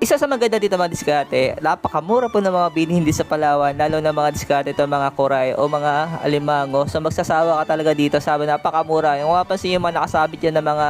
Isa sa maganda dito mga diskarte, napakamura po ng mga bilihin din sa Palawan, lalo na mga diskarte ito, mga kuray o mga alimango. So magsasawa ka talaga dito, sabi napakamura. Yung mapapansin yung mga nakasabit yan ng mga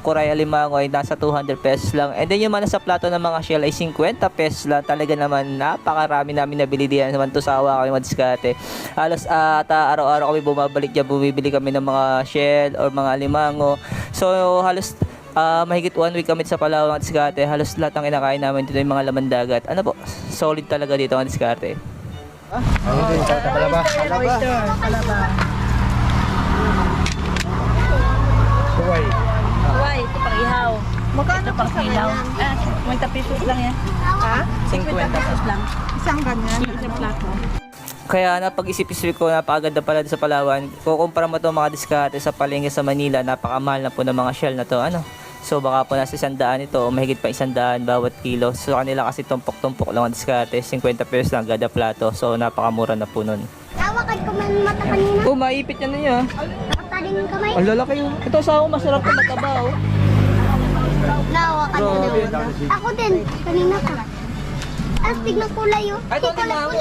kuray alimango ay nasa 200 pesos lang. And then yung mga nasa plato ng mga shell ay 50 pesos lang. Talaga naman napakarami namin nabili diyan naman to sawa kami mga diskarte. Halos ah, ata araw-araw kami bumabalik diyan, bumibili kami ng mga shell or mga alimango. So halos Ah, mahigit one week kami sa Palawan at Diskarte. Halos lahat ng kinakain namin dito yung mga laman dagat. Ano po? Solid talaga dito ang Diskarte. Ano din, sa kalaba. Oyster, kalaba. Suway. Huwag, ito pang ihaw. Magkano pang ilaw. Ah, 50 pesos lang yan. Ha? 50 pesos lang. Isang ganyan. Isang plato. Kaya napag-isip-isip ko, napakaganda pala dito sa Palawan. Kukumpara mo itong mga Diskarte sa palengke sa Manila, napakamahal na po ng mga shell na to. Ano? So baka po nasa isandaan ito o mahigit pa isandaan bawat kilo. So kanila kasi tumpok-tumpok lang ang Diskarte. 50 pesos lang gada plato. So napakamura na po nun. Tawakan ko man mata kanina. Oh, maipit yan na niya. Nakataling yung kamay. Ang lalaki yun. Ito sa masarap na mataba oh. Nawakan ko na. Ako din. Kanina pa. Astig ng kulay yun. Ay, ito alimango.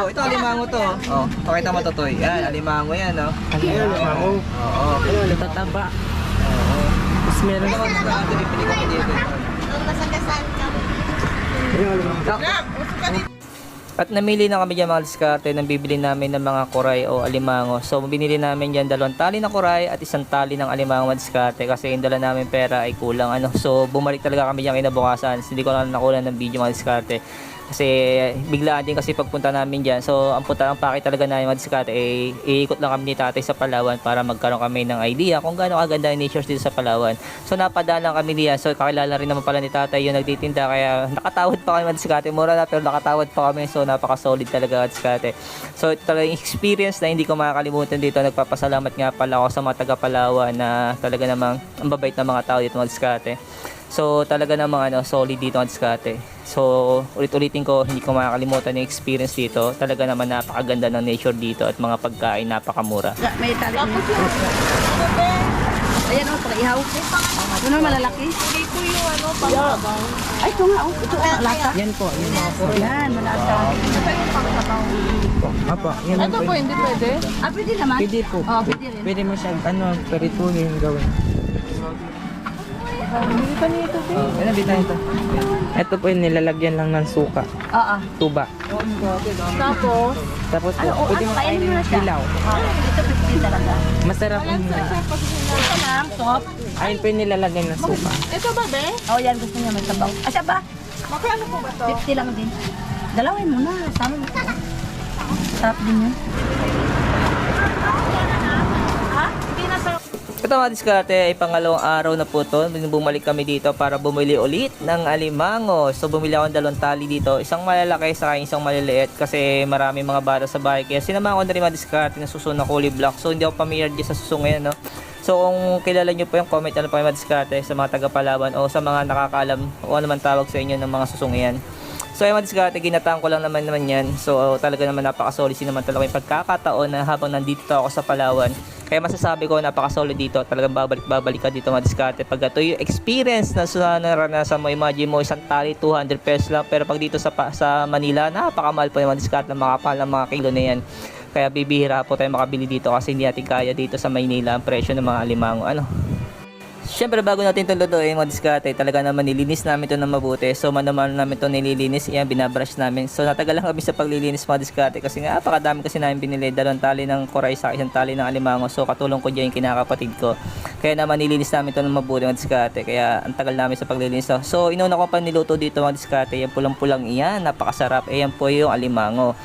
Oh, ito alimango to. Oh, pakita mo to, Toy. Yan, alimango yan, oh. Alimango. Oo. Ito taba. Ka. At namili na kami dyan mga diskarte nang bibili namin ng mga kuray o alimango. So binili namin dyan dalawang tali ng kuray at isang tali ng alimango mga diskarte kasi yung dala namin pera ay kulang ano. So bumalik talaga kami dyan kinabukasan. Hindi ko na nakulan ng video mga diskarte. Kasi biglaan din kasi pagpunta namin dyan. So ang punta ang pake talaga namin mga diskarte ay iikot lang kami ni tatay sa Palawan para magkaroon kami ng idea kung gaano kaganda yung nature dito sa Palawan. So napadaan lang kami diyan. So kakilala rin naman pala ni tatay yung nagtitinda kaya nakatawad pa kami mga diskarte. Mura na pero nakatawad pa kami. So napaka-solid talaga mga diskarte. So ito talaga yung experience na hindi ko makakalimutan dito. Nagpapasalamat nga pala ako sa mga taga Palawan na talaga namang ang babait na mga tao dito mga diskarte. So talaga namang ano, solid dito ang diskarte. So ulit-ulitin ko, hindi ko makakalimutan yung experience dito. Talaga naman napakaganda ng nature dito at mga pagkain napakamura. May tali. Ayan o, pang ihaw. Ito na malalaki. Hindi ko yung ano, pangkabaw. Ay, ito nga o. Ito ang malasa. Yan po, yan mga po. Yan, malasa. Ito yung pangkabaw. Apa, yan Ito po, hindi pwede. Ah, pwede naman. Pwede po. Oh, pwede rin. Pwede mo siya, ano, peritunin gawin. Hindi pa nito. Oh, yan, bita ito. Ito po yung nilalagyan lang ng suka, Oo. tuba. Tapos, Tapos po, Ano, oh, pwede ano, mo kainin mo na siya. hilaw. Ito 50 talaga. Masarap yung Ito lang, top. Ayun po yung nilalagyan ng suka. ito ba, be? Oh, yan, gusto niya may sabaw. Ah, siya ba? Magkano po ba to? 50 lang din. Dalawin mo na. Sama mo. Sarap din yun. Ito mga diskarte ay pangalawang araw na po to. Bumalik kami dito para bumili ulit ng alimango. So bumili ako ng dalawang tali dito. Isang malalaki sa isang maliliit kasi marami mga bata sa bahay. Kaya sinama ko na rin mga diskarte na suso na kulay black. So hindi ako familiar dyan sa suso ngayon. No? So kung kilala nyo po yung comment ano po yung mga diskarte sa mga taga Palawan o sa mga nakakaalam o ano man tawag sa inyo ng mga susong yan. So yung mga diskarte, ginataan ko lang naman naman yan. So talaga naman napaka-solid naman talaga yung pagkakataon na habang nandito ako sa Palawan. Kaya masasabi ko napaka-solid dito. Talagang babalik-babalik ka dito mga diskarte. Pag ito yung experience na sa naranasan mo, imagine mo isang tali 200 pesos lang. Pero pag dito sa, sa Manila, napakamahal po yung mga diskarte. Makapal ang mga kilo na yan. Kaya bibihira po tayo makabili dito kasi hindi natin kaya dito sa Maynila ang presyo ng mga alimango. Ano? Siyempre bago natin ito lutuin mga diskarte, talaga naman nilinis namin ito ng mabuti. So manaman namin ito nililinis, yan binabrush namin. So natagal lang kami sa paglilinis mga diskarte kasi nga apakadami kasi namin binili. Dalawang tali ng koray sa isang tali ng alimango. So katulong ko dyan yung kinakapatid ko. Kaya naman nilinis namin ito ng mabuti mga diskarte. Kaya ang tagal namin sa paglilinis. So, so inuna ko pa niluto dito mga diskarte. Yan pulang-pulang iyan, napakasarap. Ayan po yung alimango.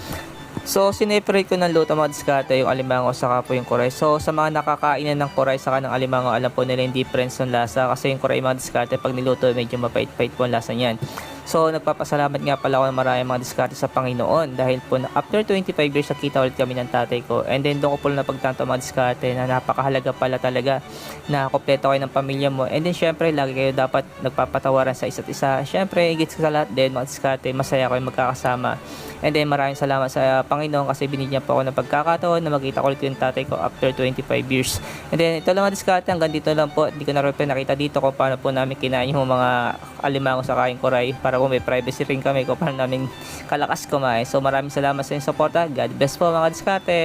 So, sineparate ko ng luto mga diskarte yung alimango saka po yung kuray. So, sa mga nakakainan ng kuray saka ng alimango, alam po nila yung difference ng lasa kasi yung kuray mga diskarte pag niluto medyo mapait-pait po ang lasa niyan. So, nagpapasalamat nga pala ako ng maraming mga diskarte sa Panginoon dahil po after 25 years nakita ulit kami ng tatay ko and then doon ko po napagtanto mga diskarte na napakahalaga pala talaga na kompleto kayo ng pamilya mo and then syempre lagi kayo dapat nagpapatawaran sa isa't isa. Syempre, higit sa lahat din mga diskarte, masaya kayo magkakasama. And then maraming salamat sa Panginoon kasi binigyan po ako ng pagkakataon na magkita ko ulit yung tatay ko after 25 years. And then ito lang mga diskarte, hanggang dito lang po. Hindi ko na rin nakita dito kung paano po namin kinain yung mga alimango sa kain koray para po may privacy rin kami kung paano namin kalakas kumain. So maraming salamat sa inyong suporta. God bless po mga diskarte.